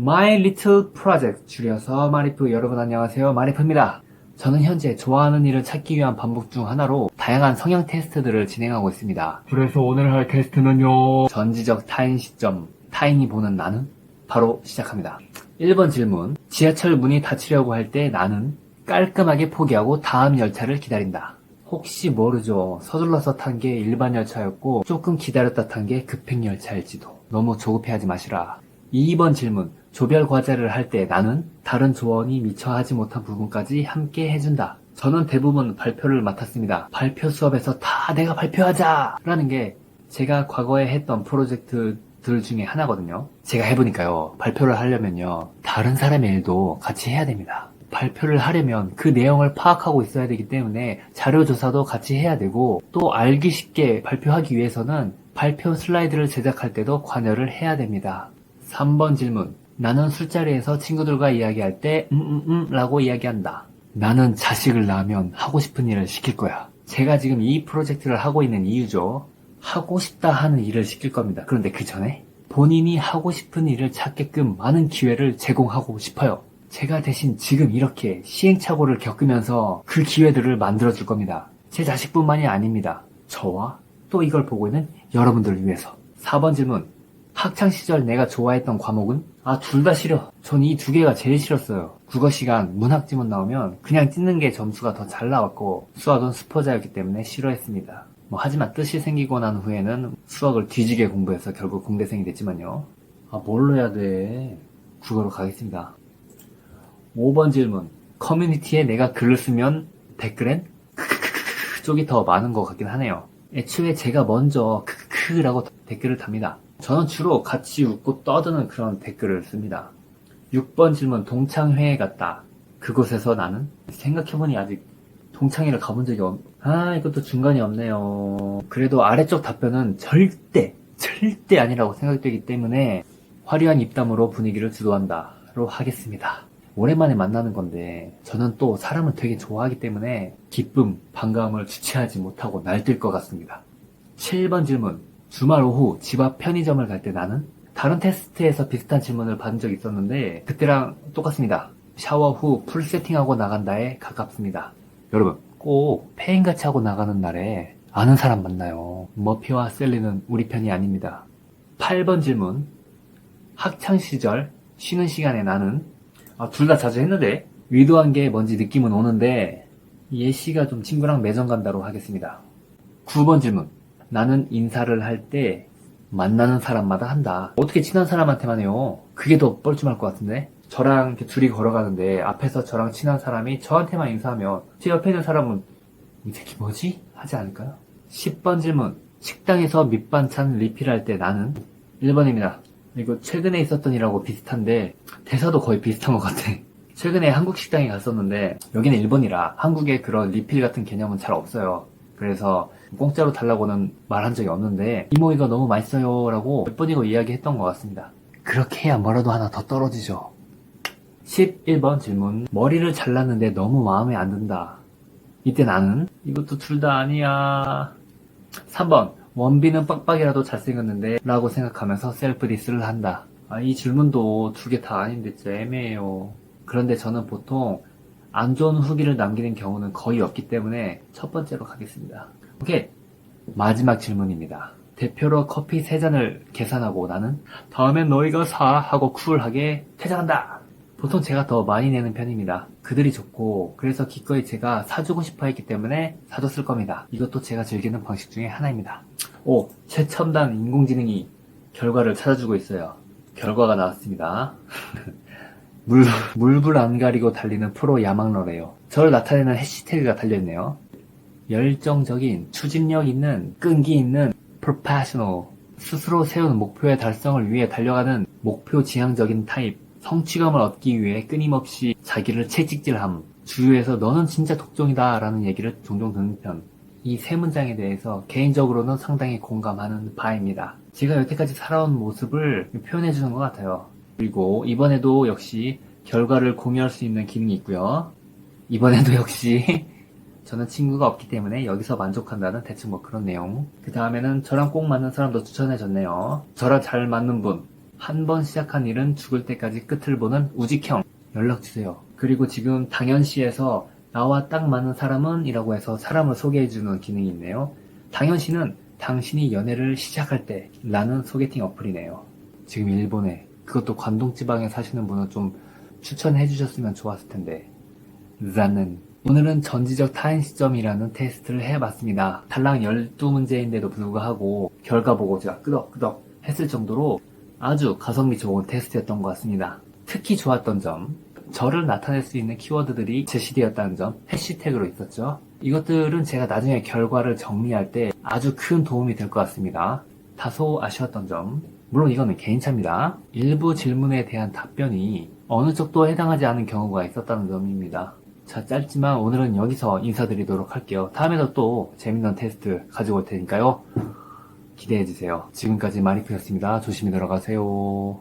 My Little Project 줄여서 마리프 여러분 안녕하세요 마리프입니다 저는 현재 좋아하는 일을 찾기 위한 반복 중 하나로 다양한 성향 테스트들을 진행하고 있습니다 그래서 오늘 할 테스트는요 전지적 타인 시점 타인이 보는 나는 바로 시작합니다 1번 질문 지하철 문이 닫히려고 할 때 나는 깔끔하게 포기하고 다음 열차를 기다린다 혹시 모르죠. 서둘러서 탄 게 일반 열차였고 조금 기다렸다 탄 게 급행 열차일지도. 너무 조급해하지 마시라. 2번 질문. 조별 과제를 할 때 나는 다른 조언이 미처 하지 못한 부분까지 함께 해준다. 저는 대부분 발표를 맡았습니다. 발표 수업에서 다 내가 발표하자! 라는 게 제가 과거에 했던 프로젝트들 중에 하나거든요. 제가 해보니까요. 발표를 하려면요. 다른 사람의 일도 같이 해야 됩니다. 발표를 하려면 그 내용을 파악하고 있어야 되기 때문에 자료 조사도 같이 해야 되고 또 알기 쉽게 발표하기 위해서는 발표 슬라이드를 제작할 때도 관여를 해야 됩니다. 3번 질문. 나는 술자리에서 친구들과 이야기할 때, 음, 음, 음, 라고 이야기한다. 나는 자식을 낳으면 하고 싶은 일을 시킬 거야. 제가 지금 이 프로젝트를 하고 있는 이유죠. 하고 싶다 하는 일을 시킬 겁니다. 그런데 그 전에 본인이 하고 싶은 일을 찾게끔 많은 기회를 제공하고 싶어요. 제가 대신 지금 이렇게 시행착오를 겪으면서 그 기회들을 만들어줄 겁니다. 제 자식뿐만이 아닙니다. 저와 또 이걸 보고 있는 여러분들을 위해서. 4번 질문. 학창시절 내가 좋아했던 과목은? 아, 둘 다 싫어. 전 이 두 개가 제일 싫었어요. 국어 시간, 문학 지문 나오면 그냥 찍는 게 점수가 더 잘 나왔고 수학은 수포자였기 때문에 싫어했습니다. 뭐 하지만 뜻이 생기고 난 후에는 수학을 뒤지게 공부해서 결국 공대생이 됐지만요. 아, 뭘로 해야 돼? 국어로 가겠습니다. 5번 질문. 커뮤니티에 내가 글을 쓰면 댓글엔 크크크크 쪽이 더 많은 것 같긴 하네요. 애초에 제가 먼저 크크크라고 댓글을 답니다. 저는 주로 같이 웃고 떠드는 그런 댓글을 씁니다. 6번 질문. 동창회에 갔다. 그곳에서 나는 생각해보니 아직 동창회를 가본 적이 없... 아 이것도 중간이 없네요. 그래도 아래쪽 답변은 절대 절대 아니라고 생각되기 때문에 화려한 입담으로 분위기를 주도한다로 하겠습니다. 오랜만에 만나는 건데 저는 또 사람을 되게 좋아하기 때문에 기쁨, 반감을 주체하지 못하고 날뛸 것 같습니다. 7번 질문. 주말 오후 집 앞 편의점을 갈 때 나는 다른 테스트에서 비슷한 질문을 받은 적이 있었는데 그때랑 똑같습니다. 샤워 후 풀 세팅하고 나간다에 가깝습니다. 여러분 꼭 페인같이 하고 나가는 날에 아는 사람 만나요. 머피와 셀리는 우리 편이 아닙니다. 8번 질문. 학창 시절 쉬는 시간에 나는 아, 둘 다 자주 했는데 의도한 게 뭔지 느낌은 오는데 예시가 좀 친구랑 매점 간다로 하겠습니다. 9번 질문. 나는 인사를 할 때 만나는 사람마다 한다. 어떻게 친한 사람한테만 해요? 그게 더 뻘쭘할 것 같은데? 저랑 둘이 걸어가는데 앞에서 저랑 친한 사람이 저한테만 인사하면 제 옆에 있는 사람은 이 새끼 뭐지? 하지 않을까요? 10번 질문. 식당에서 밑반찬 리필할 때 나는 1번입니다. 이거 최근에 있었던 일하고 비슷한데 대사도 거의 비슷한 것 같아. 최근에 한국 식당에 갔었는데 여기는 일본이라 한국에 그런 리필 같은 개념은 잘 없어요. 그래서 공짜로 달라고는 말한 적이 없는데 이모 이거 너무 맛있어요 라고 몇 번이고 이야기했던 것 같습니다. 그렇게 해야 뭐라도 하나 더 떨어지죠. 11번 질문. 머리를 잘랐는데 너무 마음에 안 든다. 이때 나는 이것도 둘 다 아니야. 3번. 원빈은 빡빡이라도 잘생겼는데 라고 생각하면서 셀프 디스를 한다. 아, 이 질문도 두 개 다 아닌데 진짜 애매해요. 그런데 저는 보통 안 좋은 후기를 남기는 경우는 거의 없기 때문에 첫 번째로 가겠습니다. 오케이. 마지막 질문입니다. 대표로 커피 3잔을 계산하고 나는 다음엔 너희가 사 하고 쿨하게 퇴장한다. 보통 제가 더 많이 내는 편입니다. 그들이 좋고 그래서 기꺼이 제가 사주고 싶어 했기 때문에 사줬을 겁니다. 이것도 제가 즐기는 방식 중에 하나입니다. 오, 최첨단 인공지능이 결과를 찾아주고 있어요. 결과가 나왔습니다. 물, 물불 안 가리고 달리는 프로 야망러래요. 저를 나타내는 해시태그가 달려있네요. 열정적인, 추진력 있는, 끈기 있는 professional. 스스로 세운 목표의 달성을 위해 달려가는 목표 지향적인 타입. 성취감을 얻기 위해 끊임없이 자기를 채찍질함. 주위에서 너는 진짜 독종이다 라는 얘기를 종종 듣는 편. 이 세 문장에 대해서 개인적으로는 상당히 공감하는 바입니다. 제가 여태까지 살아온 모습을 표현해주는 것 같아요. 그리고 이번에도 역시 결과를 공유할 수 있는 기능이 있고요. 이번에도 역시 저는 친구가 없기 때문에 여기서 만족한다는 대충 뭐 그런 내용. 그 다음에는 저랑 꼭 맞는 사람도 추천해줬네요. 저랑 잘 맞는 분 한 번 시작한 일은 죽을 때까지 끝을 보는 우직형 연락 주세요. 그리고 지금 당연시에서 나와 딱 맞는 사람은 이라고 해서 사람을 소개해주는 기능이 있네요. 당연시는 당신이 연애를 시작할 때 라는 소개팅 어플이네요. 지금 일본에 그것도 관동 지방에 사시는 분은 좀 추천해 주셨으면 좋았을 텐데 라는 오늘은 전지적 타인 시점이라는 테스트를 해봤습니다. 탈락 12문제인데도 불구하고 결과 보고 제가 끄덕끄덕 했을 정도로 아주 가성비 좋은 테스트였던 것 같습니다. 특히 좋았던 점, 저를 나타낼 수 있는 키워드들이 제시되었다는 점, 해시태그로 있었죠. 이것들은 제가 나중에 결과를 정리할 때 아주 큰 도움이 될 것 같습니다. 다소 아쉬웠던 점, 물론 이거는 개인차입니다. 일부 질문에 대한 답변이 어느 쪽도 해당하지 않은 경우가 있었다는 점입니다. 자, 짧지만 오늘은 여기서 인사드리도록 할게요. 다음에도 또 재밌는 테스트 가지고 올 테니까요. 기대해주세요. 지금까지 마리프였습니다. 조심히 들어가세요.